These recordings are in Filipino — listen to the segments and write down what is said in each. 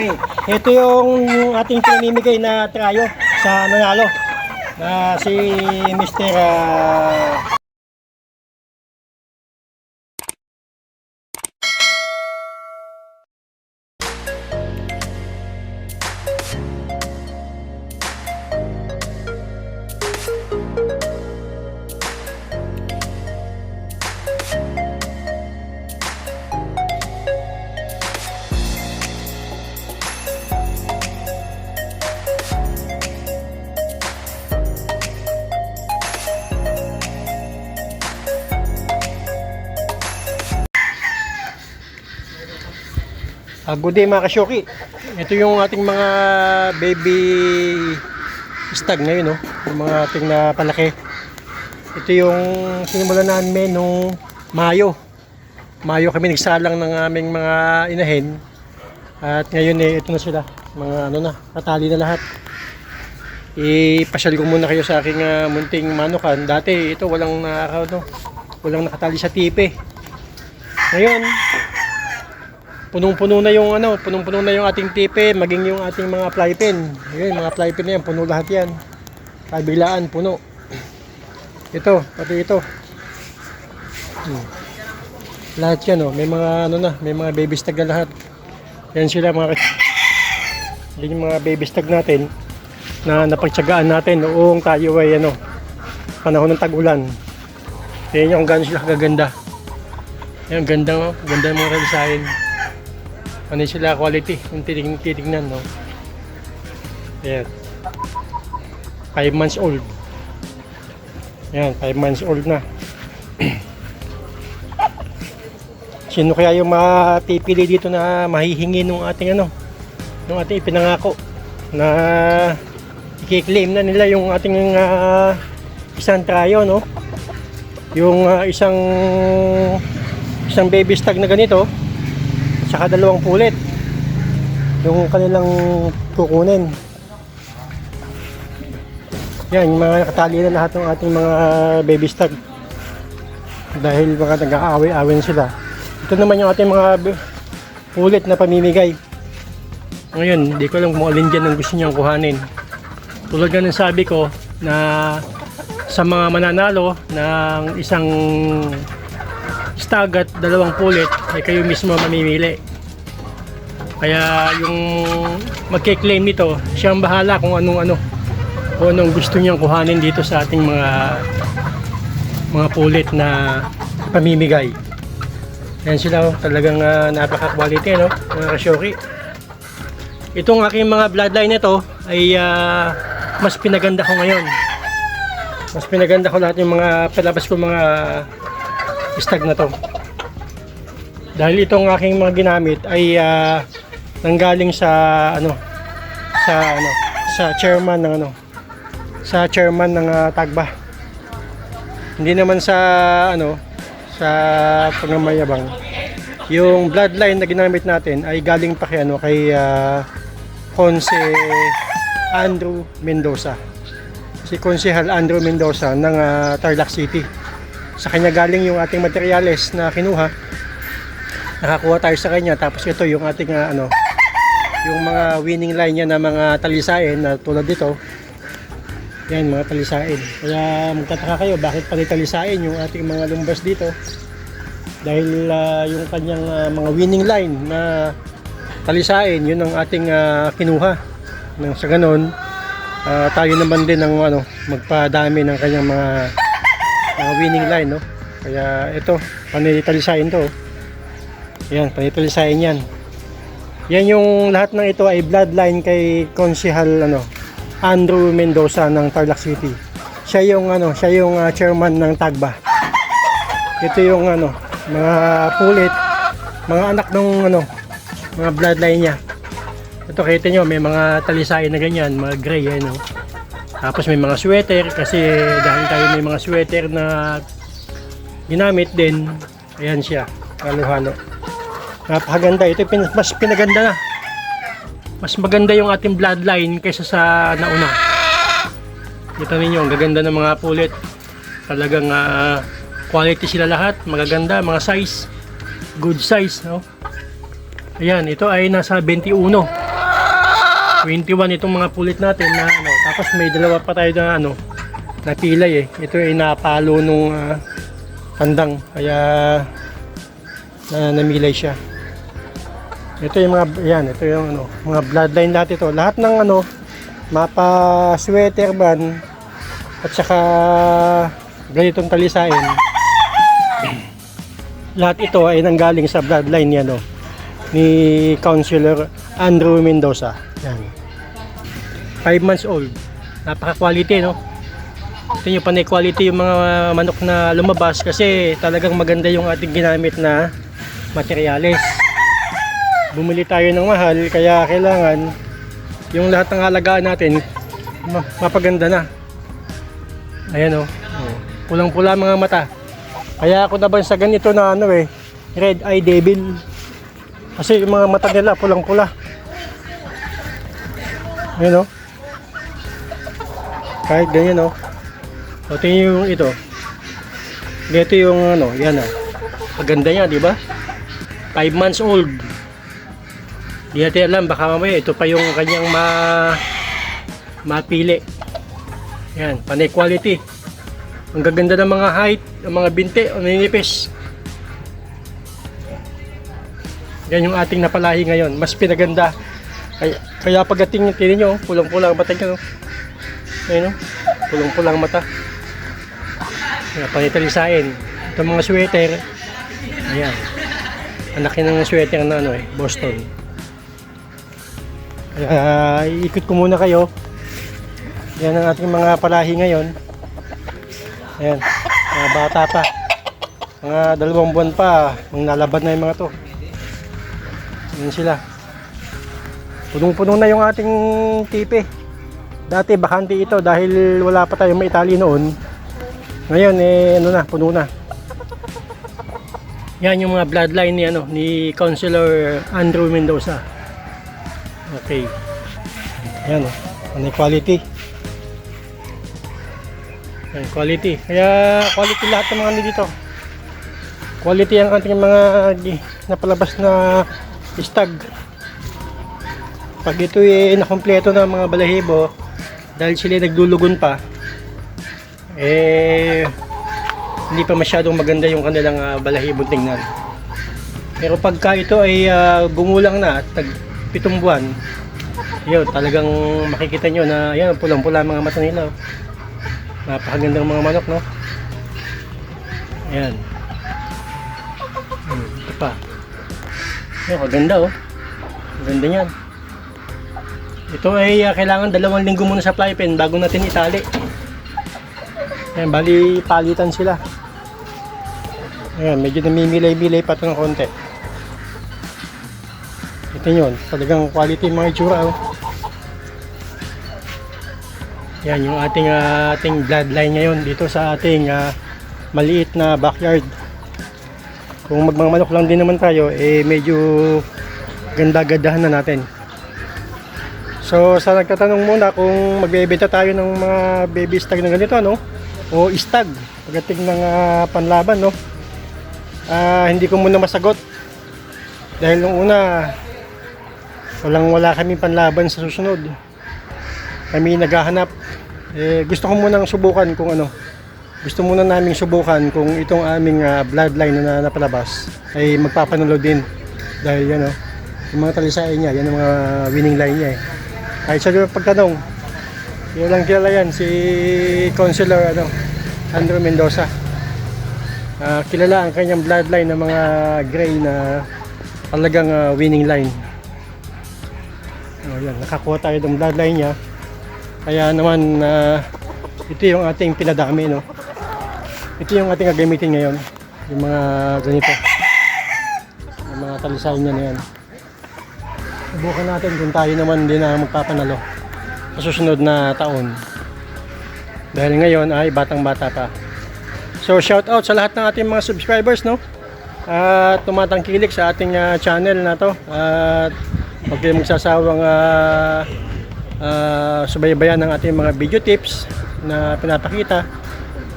Okay, ito yung ating pinamimigay na trayo sa nanalo na si Mr. ah, Ah, good day mga kasyoki. Ito yung ating mga baby stag ngayon, no? Yung mga ating na palaki. Ito yung sinimulan namin nung Mayo. Mayo kami nagsalang ng aming mga inahin. At ngayon eh, ito na sila. Mga ano na, katali na lahat. Ipasyal ko muna kayo sa aking ah, munting manukan. Dati ito walang na, ano, walang nakatali sa tipe. Ngayon, punong-puno na yung ano, punong-puno na yung ating tipe, maging yung ating mga fly pin. Ayun, mga fly pin na yan, puno lahat yan. Kabilaan, puno. Ito, pati ito. Hmm. Lahat yan, oh. may mga ano na, may mga baby stag na lahat. Yan sila mga yan yung mga baby stag natin na napagtsagaan natin noong tayo ay ano, panahon ng tag-ulan. Yan yung gano'n sila kaganda. Yan, ganda, oh. ganda ng mga realisahin ano sila quality? Kung titignan, titignan no? Yan 5 months old. Yan 5 months old na. Sino kaya yung matipili dito na mahihingi nung ating ano nung ating ipinangako na i-claim na nila yung ating ah, isang tryo no? Yung ah, isang isang baby stag na ganito tsaka dalawang pulit yung kanilang kukunin. Yan yung mga nakatali na lahat ng ating mga baby stag dahil mga nag-aaway-away na sila. Ito naman yung ating mga pulit na pamimigay. Ngayon hindi ko alam kung alin dyan ang gusto niyang kuhanin. Tulad ng sabi ko na sa mga mananalo ng isang stag at dalawang pulit ay kayo mismo mamimili. Kaya yung magke-claim nito, siya ang bahala kung anong ano kung anong gusto niyang kuhanin dito sa ating mga mga pulit na pamimigay. Yan sila oh, talagang ah, napaka-quality no, mga kasyoki. Itong aking mga bloodline nito ay ah, mas pinaganda ko ngayon. Mas pinaganda ko lahat yung mga palabas ko mga stag na to. Dahil itong aking mga ginamit ay ah, nanggaling sa ano sa ano sa chairman ng ano sa chairman ng ah, Tagba. Hindi naman sa ano sa pangamayabang. Yung bloodline na ginamit natin ay galing pa kay ano kay ah, Conse Andrew Mendoza. Si Konsehal Andrew Mendoza ng ah, Tarlac City sa kanya galing yung ating materyales na kinuha. Nakakuha tayo sa kanya. Tapos ito yung ating ah, ano yung mga winning line niya na mga talisain na tulad dito. Yan mga talisain. Kaya magtataka kayo bakit pala talisain yung ating mga lumbas dito? Dahil ah, yung kanyang ah, mga winning line na talisain yun ang ating ah, kinuha. Nang sa ganon ah, tayo naman din ang ano magpadami ng kanyang mga mga winning line no? Kaya ito panitalisain to oh. yan panitalisain yan. Yan yung lahat ng ito ay bloodline kay Konsehal ano Andrew Mendoza ng Tarlac City. Siya yung ano siya yung ah, chairman ng Tagba. Ito yung ano mga pulit mga anak ng ano mga bloodline niya. Ito kita nyo may mga talisain na ganyan mga gray yan no tapos may mga sweater kasi dahil tayo may mga sweater na ginamit din. Ayan siya, halo-halo. Napakaganda. Ito pin- mas pinaganda na. Mas maganda yung ating bloodline kaysa sa nauna. Kita ninyo, ang gaganda ng mga pulit. Talagang ah, quality sila lahat. Magaganda, mga size. Good size. No? Ayan, ito ay nasa 21. 21 itong mga pulit natin na ano. Tapos may dalawa pa tayo na ano, na pilay eh. Ito ay napalo nung ah, tandang. Kaya na namilay siya. Ito yung mga yan, ito yung ano, mga bloodline natin to. Lahat ng ano, mapa sweater man at saka ganitong talisain. Lahat ito ay nanggaling sa bloodline niya no ni Councilor Andrew Mendoza. Yan. 5 months old. Napaka-quality no. Ito yung panay quality yung mga manok na lumabas kasi talagang maganda yung ating ginamit na materyales. Bumili tayo ng mahal kaya kailangan yung lahat ng halagaan natin ma- mapaganda na. Ayan o. Oh. Pulang-pula mga mata. Kaya ako naman sa ganito na ano eh, red eye devil. Kasi yung mga mata nila pulang-pula. Ayan o. Kahit ganyan o. O tingin yung ito. Ito yung ano, yan o. Maganda niya, di ba? 5 months old. Di natin alam, baka mamaya ito pa yung kanyang ma mapili. Yan, panay quality. Ang gaganda ng mga height, ng mga binti, o ninipis. Yan yung ating napalahi ngayon. Mas pinaganda. Kaya, kaya pagdating tinin nyo, pulang-pulang mata nyo. Ayun o, pulang-pulang mata. Kaya panitalisain. Ito mga sweater. Ayan. Ang laki ng sweater na ano eh, Boston. Kaya iikot ko muna kayo. Yan ang ating mga palahi ngayon. Ayan, mga bata pa. Mga dalawang buwan pa, nung nalabad na yung mga to. Yan sila. Punong-puno na yung ating tipe. Dati bakante ito dahil wala pa tayong maitali noon. Ngayon eh ano na, puno na. Yan yung mga bloodline ni ano ni Councilor Andrew Mendoza. Okay. Yan oh. Ano quality? Yan, quality. Kaya quality lahat ng mga dito. Quality ang ating mga napalabas na stag. Pag ito ay nakompleto ng mga balahibo, dahil sila naglulugon pa, eh, hindi pa masyadong maganda yung kanilang uh, balahibong tingnan. Pero pagka ito ay ah, gumulang na tag pitong buwan, yun, talagang makikita nyo na yan, pulang-pula ang mga mata nila. oh. Napakagandang mga manok, no? Ayan. Hmm, ito pa. Ayan, maganda, oh. Maganda niyan. Ito ay ah, kailangan dalawang linggo muna sa fly pen bago natin itali. Ayan, bali palitan sila. Ayan, medyo namimilay-milay pa ito ng konti. Ito yun, talagang quality yung mga itsura oh. Yan yung ating ah, ating bloodline ngayon dito sa ating ah, maliit na backyard. Kung magmamanok lang din naman tayo, eh medyo ganda-gandahan na natin. So sa nagtatanong muna kung magbebenta tayo ng mga baby stag na ganito ano o stag pagdating ng ah, panlaban no. Ah, hindi ko muna masagot dahil nung una walang wala kami panlaban sa susunod. Kami naghahanap eh gusto ko munang subukan kung ano. Gusto muna naming subukan kung itong aming ah, bloodline na napalabas ay magpapanalo din dahil yan oh, yung mga talisain niya, yan ang mga winning line niya eh. Kahit sa pagtanong, kilalang kilala yan, si Councilor ano, Andrew Mendoza. Ah, kilala ang kanyang bloodline ng mga gray na talagang ah, winning line. Oh, yan, nakakuha tayo ng bloodline niya. Kaya naman, ah, ito yung ating pinadami, no? Ito yung ating gagamitin ngayon. Yung mga ganito. Yung mga talisayan niya na yan. Subukan natin kung tayo naman din na magpapanalo sa susunod na taon. Dahil ngayon ay batang bata pa. So shout out sa lahat ng ating mga subscribers no. At tumatangkilik sa ating ah, channel na to. At huwag kayong magsasawang ah, ah, subaybayan ng ating mga video tips na pinapakita.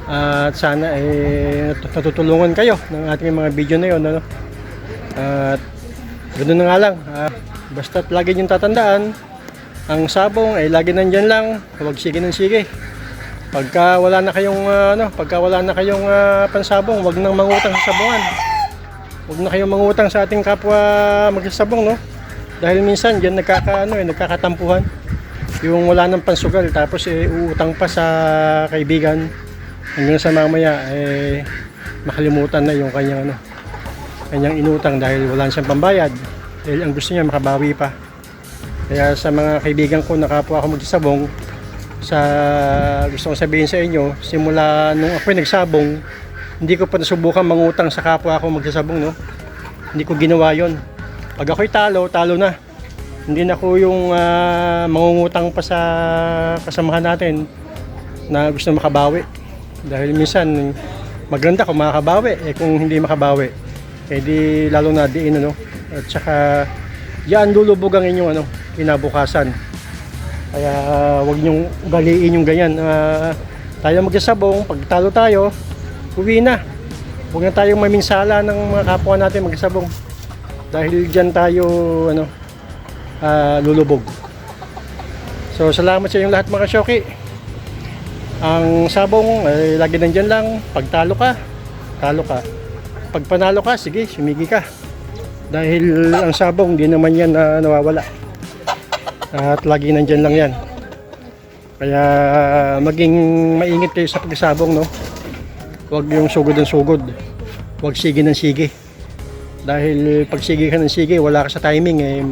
At sana eh natutulungan kayo ng ating mga video na yon ano. At Ganun na nga lang. ah, basta lagi niyong tatandaan, Ang sabong ay lagi nandyan lang, huwag sige ng sige. Pagka wala na kayong ah, ano, pagka wala na kayong ah, pansabong, huwag nang mangutang sa sabungan. Huwag na kayong mangutang sa ating kapwa magsasabong, no? Dahil minsan diyan nagkaka ano, eh, nagkakatampuhan. Yung wala nang pansugal tapos eh, uutang pa sa kaibigan hanggang sa mamaya eh makalimutan na yung kanyang ano, kanyang inutang dahil wala siyang pambayad. Dahil ang gusto niya makabawi pa. Kaya sa mga kaibigan ko na kapwa ako magsasabong, sa gusto kong sabihin sa inyo, simula nung ako'y nagsabong, hindi ko pa nasubukan mangutang sa kapwa ako magsasabong, no? Hindi ko ginawa yon. Pag ako'y talo, talo na. Hindi na ko yung ah, mangungutang pa sa kasamahan natin na gusto makabawi. Dahil minsan, maganda kung makakabawi. Eh kung hindi makabawi, eh di lalo na diin, ano? At saka, yan lulubog ang inyong ano, kinabukasan. Kaya ah, wag niyong ugaliin yung ganyan. Ah, tayo magsasabong, pag talo tayo, uwi na. Huwag na tayong maminsala ng mga kapwa natin magsasabong. Dahil dyan tayo ano, ah, lulubog. So salamat sa inyong lahat mga kasyoki. Ang sabong ay lagi nandyan lang. Pag talo ka, talo ka. Pag panalo ka, sige, sumigi ka. Dahil ang sabong, di naman yan na nawawala. At lagi nandyan lang yan. Kaya maging maingat kayo sa pagsabong, no? Huwag yung sugod ng sugod. Huwag sige ng sige. Dahil pag sige ka ng sige, wala ka sa timing, eh,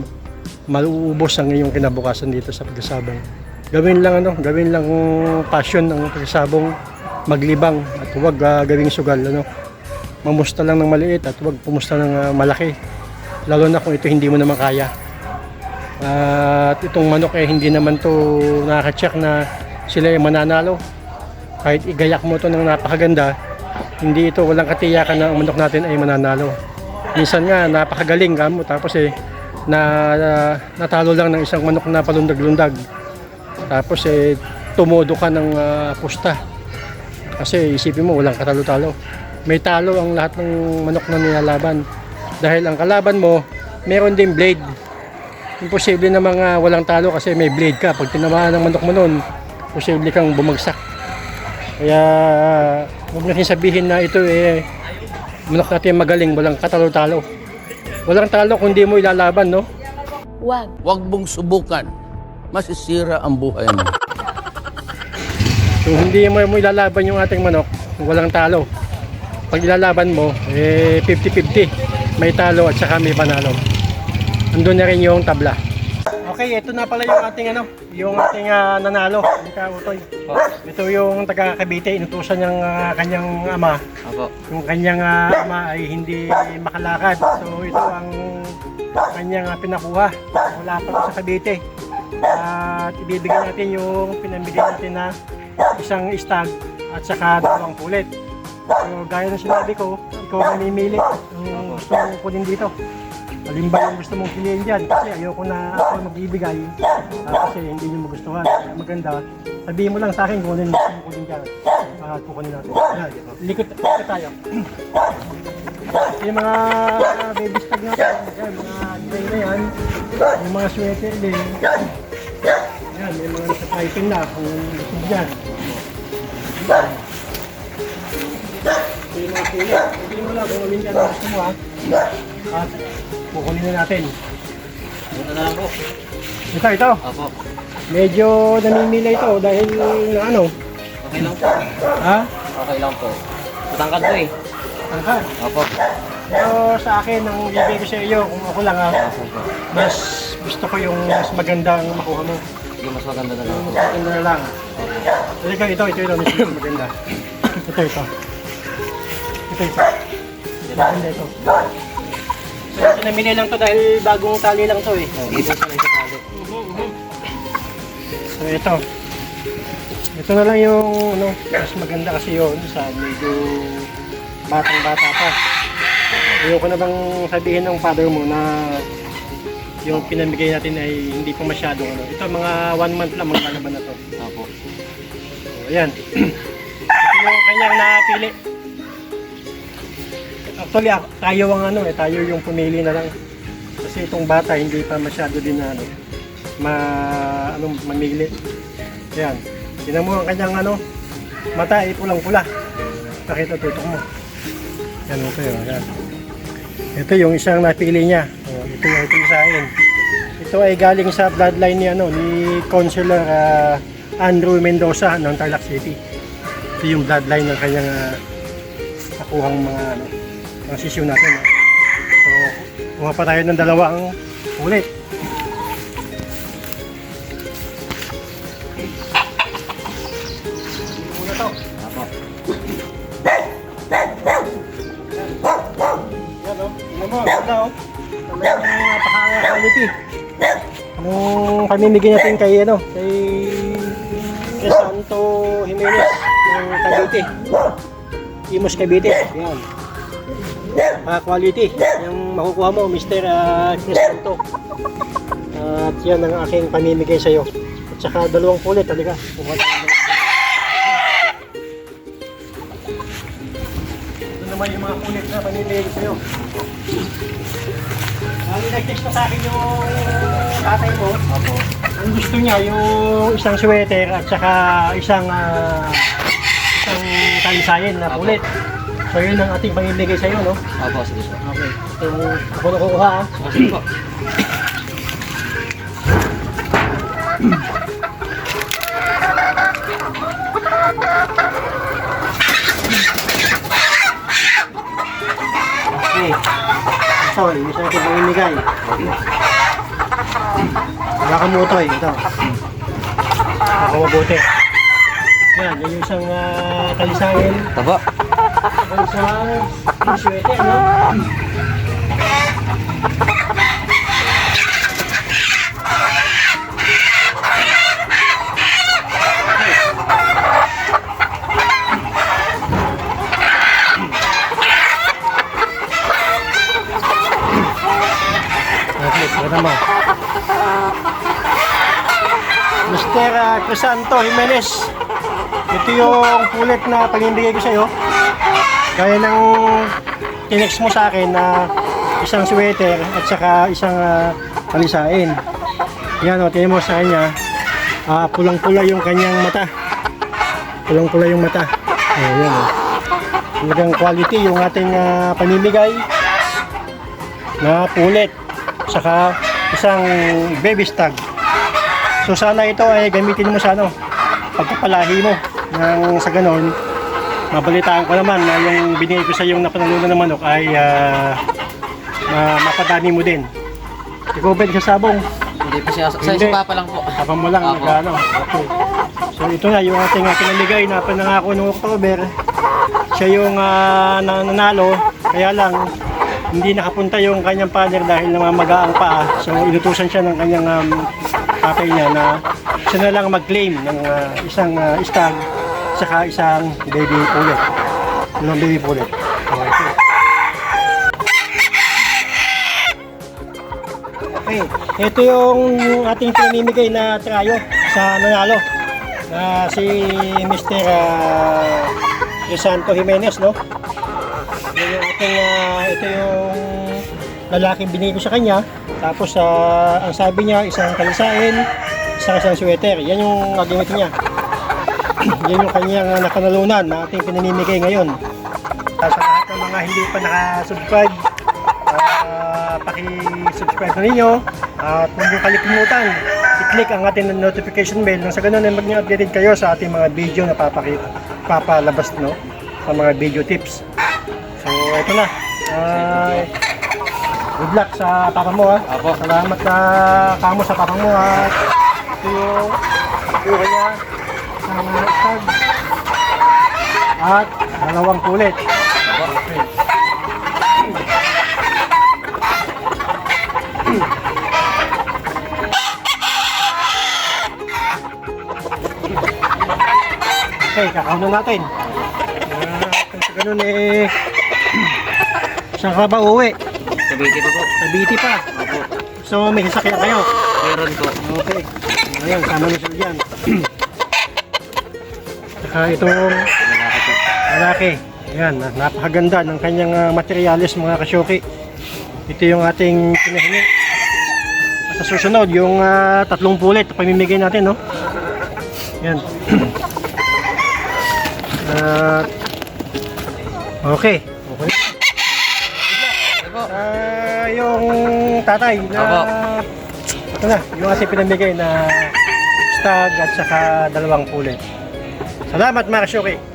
maluubos ang iyong kinabukasan dito sa pagsabong. Gawin lang ano, gawin lang passion ng pagsabong, maglibang at huwag ah, gawing sugal ano. Mamusta lang ng maliit at huwag pumusta ng ah, malaki. Lalo na kung ito hindi mo naman kaya. At itong manok eh hindi naman to nakaka-check na sila ay mananalo. Kahit igayak mo to ng napakaganda, hindi ito walang katiyakan na ang manok natin ay mananalo. Minsan nga napakagaling ka mo tapos eh na, na- natalo lang ng isang manok na palundag-lundag. Tapos eh tumodo ka ng ah, pusta. Kasi isipin mo walang katalo-talo. May talo ang lahat ng manok na nilalaban. Dahil ang kalaban mo, meron din blade. Imposible na mga walang talo kasi may blade ka. Pag tinamaan ng manok mo nun, posible kang bumagsak. Kaya huwag natin sabihin na ito eh manok natin magaling, walang katalo-talo. Walang talo kung di mo ilalaban, no? Wag. Huwag mong subukan. Masisira ang buhay mo. Kung hindi mo, mo ilalaban yung ating manok, walang talo. Pag ilalaban mo, eh 50-50. May talo at saka may panalo. Andun na rin yung tabla. Okay, ito na pala yung ating ano, yung ating ah, nanalo. Ika Utoy. Ito yung taga Cavite, inutusan niyang ah, kanyang ama. Apo. Yung kanyang ah, ama ay hindi makalakad. So ito ang kanyang ah, pinakuha. Wala pa sa Cavite. At ibibigay natin yung pinamigay natin na isang stag at saka dalawang pulit. So gaya ng sinabi ko, ikaw ang mamimili yung gusto mong kunin dito. Alin ba yung gusto mong piliin dyan? Kasi ayoko na ako magbibigay ah, kasi hindi nyo magustuhan. Kaya maganda, sabihin mo lang sa akin kung ano gusto mong kunin dyan. At kukunin natin. Yan, likot, likot tayo. yung mga baby stag natin, yan, mga gray na yan, yung mga sweater din. Yan, may mga nasa piping na kung gusto dyan. Ito yung mga pili. Pili mo lang kung ang gusto mo ha. At kukunin na natin. Punta na lang po. Ito, ito. Medyo namimila ito dahil na ano. Okay lang po. Ha? Okay lang po. Matangkad po eh. Angkat. Apo. Pero sa akin, ang bibigay ko sa iyo, kung ako lang ha, mas gusto ko yung mas magandang makuha mo. Yung mas maganda na lang mas maganda na lang. Ito, ito, ito, ito, ito, maganda. Ito, ito. Ito, ito. Maganda ito. So, pinamili lang to dahil bagong tali lang to eh. Dito sa isa tali. So, ito. Ito na lang yung ano, mas maganda kasi yun sa medyo batang-bata pa. Ayoko na bang sabihin ng father mo na yung pinamigay natin ay hindi pa masyadong ano. Ito mga one month lang maglalaban na to. Apo. So, ayan. Ito yung kanyang napili. Actually, ako- tayo ang ano eh, tayo yung pumili na lang. Kasi itong bata hindi pa masyado din na ano, ma anong mamili. Yan. Tingnan mo ang kanyang ano, mata ay pulang-pula. Pakita tutok mo. Yan ito yun. Yan. Ito yung isang napili niya. Oh, ito yung ito sa akin. Ito ay galing sa bloodline ni ano ni Councilor ah, Andrew Mendoza ng Tarlac City. Ito yung bloodline ng kanyang uh, nakuhang mga ano, mga sisyo natin. So, kuha pa tayo ng dalawang ulit. Muna to. Apo. Yan o. Tingnan mo, ganda o. Talagang napaka-quality. Anong pamimigay natin kay ano, kay Crisanto Jimenez ng Cavite. Imos Cavite. Yan. Ah, quality. Yung makukuha mo, Mr. Uh, Crisanto. At yan ang aking pamimigay sa'yo. At saka dalawang kulit, halika. Kuha tayo ng- Ito naman yung mga kulit na pamimigay sa'yo. Lalo nag-text na sa akin yung tatay mo. Apo. Ang gusto niya yung isang sweater at saka isang ah, isang talisayan na Apo. So yun ang ating pamimigay sa'yo, no? Apo, sige po. Okay. So, ako na kukuha, ah. Sige po. Okay. So, yung isa natin pamimigay. Wala kang mutoy. Ito. Ako mabuti. Yan, yan yung isang uh, talisayan. Apo. Talisayan. Yung sweater, no? Okay, tignan mo. Mr. Crisanto Jimenez. Ito yung pulit na pag-ibigay ko sa'yo. Gaya ng tinext mo sa akin na isang sweater at saka isang uh, palisain. Yan o, tingnan mo sa kanya. Ah, pulang-pula yung kanyang mata. Pulang-pula yung mata. Oh, yan o. Talagang quality yung ating ah, pamimigay na pulit. Saka isang baby stag. So sana ito ay gamitin mo sa ano, pagpapalahi mo. Nang sa ganon, mabalitaan ko naman na yung binigay ko sa yung napanalunan ng manok ay ah, ma- mapadami mo din. Ikaw ba sa sabong? Hindi po siya. Sa Hindi. isa pa lang po. Habang mo lang Apo. nag-ano. Okay. So ito na yung ating uh, pinamigay na pinangako noong October. Siya yung ah, nananalo. Kaya lang hindi nakapunta yung kanyang father dahil namamaga ang paa. So inutusan siya ng kanyang um, tatay niya na siya na lang mag-claim ng ah, isang uh, stag saka isang baby pullet. Yung baby pullet. Okay. Okay, ito yung ating pinamimigay na trayo sa nanalo. Na si Mr. Uh, Crisanto Jimenez, no? Yan yung ating, ah, ito yung lalaking binigay ko sa kanya. Tapos, ah, ang sabi niya, isang kalisain, isang isang sweater. Yan yung gagamitin niya. Yan yung kanyang ah, nakanalunan na ating pinamimigay ngayon. Sa lahat ng mga hindi pa nakasubscribe, Ah, paki-subscribe na ninyo. At huwag niyo kalimutan i-click ang ating notification bell. Nang sa ganun ay mag updated kayo sa ating mga video na papakita papalabas no? Sa mga video tips. So ito na. Ah, good luck sa papa mo ha? Apo. salamat na kamo sa papa mo ha? Ito yung ito niya sa mga stag at dalawang kulit okay. Na natin. Uh, sa ganun eh, saan ka ba uwi? Sabiti pa po. Cavite pa. Apo. So may sasakyan kayo. Meron po. Okay. Ayan, sama na sila dyan. Saka itong Lalaki po. lalaki. Ayan, na- napakaganda ng kanyang ah, materialis mga kasyoki. Ito yung ating pinahingi. sa susunod, yung ah, tatlong pulit na pamimigay natin, no? Yan. At, okay. Okay. Ah, yung tatay na Opo. ito na, yung ating pinamigay na stag at saka dalawang pulit. Salamat mga kasyoki.